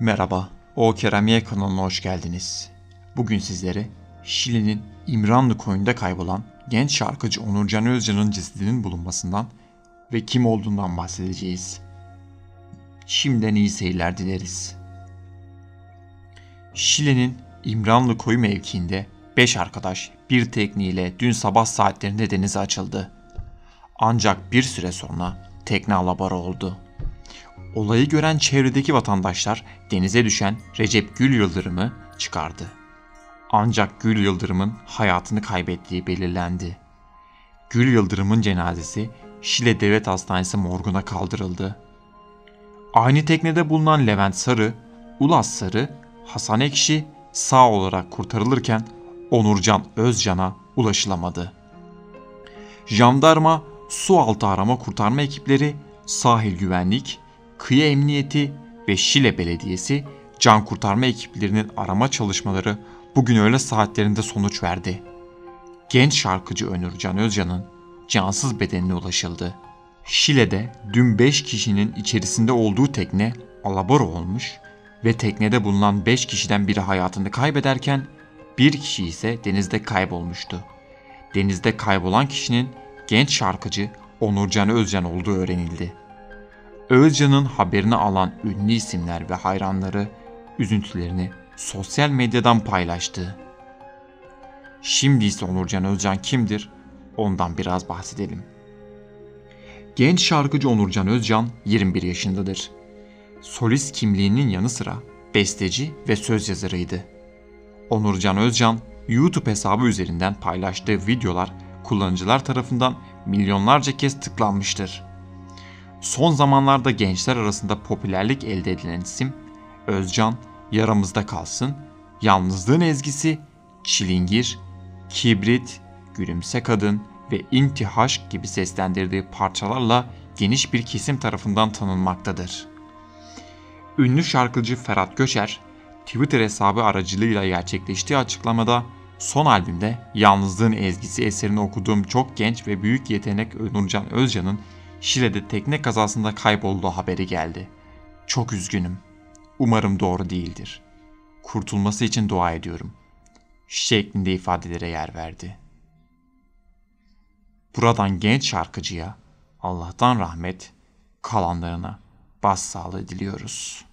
Merhaba, O Keramiye kanalına hoş geldiniz. Bugün sizlere Şili'nin İmranlı koyunda kaybolan genç şarkıcı Onurcan Özcan'ın cesedinin bulunmasından ve kim olduğundan bahsedeceğiz. Şimdiden iyi seyirler dileriz. Şili'nin İmranlı koyu mevkiinde 5 arkadaş bir tekneyle dün sabah saatlerinde denize açıldı. Ancak bir süre sonra tekne alabora oldu. Olayı gören çevredeki vatandaşlar denize düşen Recep Gül Yıldırım'ı çıkardı. Ancak Gül Yıldırım'ın hayatını kaybettiği belirlendi. Gül Yıldırım'ın cenazesi Şile Devlet Hastanesi morguna kaldırıldı. Aynı teknede bulunan Levent Sarı, Ulas Sarı, Hasan Ekşi sağ olarak kurtarılırken Onurcan Özcan'a ulaşılamadı. Jandarma, su altı arama kurtarma ekipleri, sahil güvenlik, kıyı emniyeti ve Şile Belediyesi can kurtarma ekiplerinin arama çalışmaları bugün öğle saatlerinde sonuç verdi. Genç şarkıcı Önürcan Özcan'ın cansız bedenine ulaşıldı. Şile'de dün 5 kişinin içerisinde olduğu tekne alabora olmuş ve teknede bulunan 5 kişiden biri hayatını kaybederken bir kişi ise denizde kaybolmuştu. Denizde kaybolan kişinin genç şarkıcı Onurcan Özcan olduğu öğrenildi. Özcan'ın haberini alan ünlü isimler ve hayranları üzüntülerini sosyal medyadan paylaştı. Şimdi ise Onurcan Özcan kimdir? Ondan biraz bahsedelim. Genç şarkıcı Onurcan Özcan 21 yaşındadır. Solist kimliğinin yanı sıra besteci ve söz yazarıydı. Onurcan Özcan YouTube hesabı üzerinden paylaştığı videolar kullanıcılar tarafından milyonlarca kez tıklanmıştır. Son zamanlarda gençler arasında popülerlik elde edilen isim Özcan, Yaramızda Kalsın, Yalnızlığın Ezgisi, Çilingir, Kibrit, Gülümse Kadın ve İntihaş gibi seslendirdiği parçalarla geniş bir kesim tarafından tanınmaktadır. Ünlü şarkıcı Ferhat Göçer, Twitter hesabı aracılığıyla gerçekleştiği açıklamada son albümde Yalnızlığın Ezgisi eserini okuduğum çok genç ve büyük yetenek Nurcan Özcan'ın Şile'de tekne kazasında kaybolduğu haberi geldi. Çok üzgünüm. Umarım doğru değildir. Kurtulması için dua ediyorum. Şeklinde ifadelere yer verdi. Buradan genç şarkıcıya Allah'tan rahmet, kalanlarına başsağlığı diliyoruz.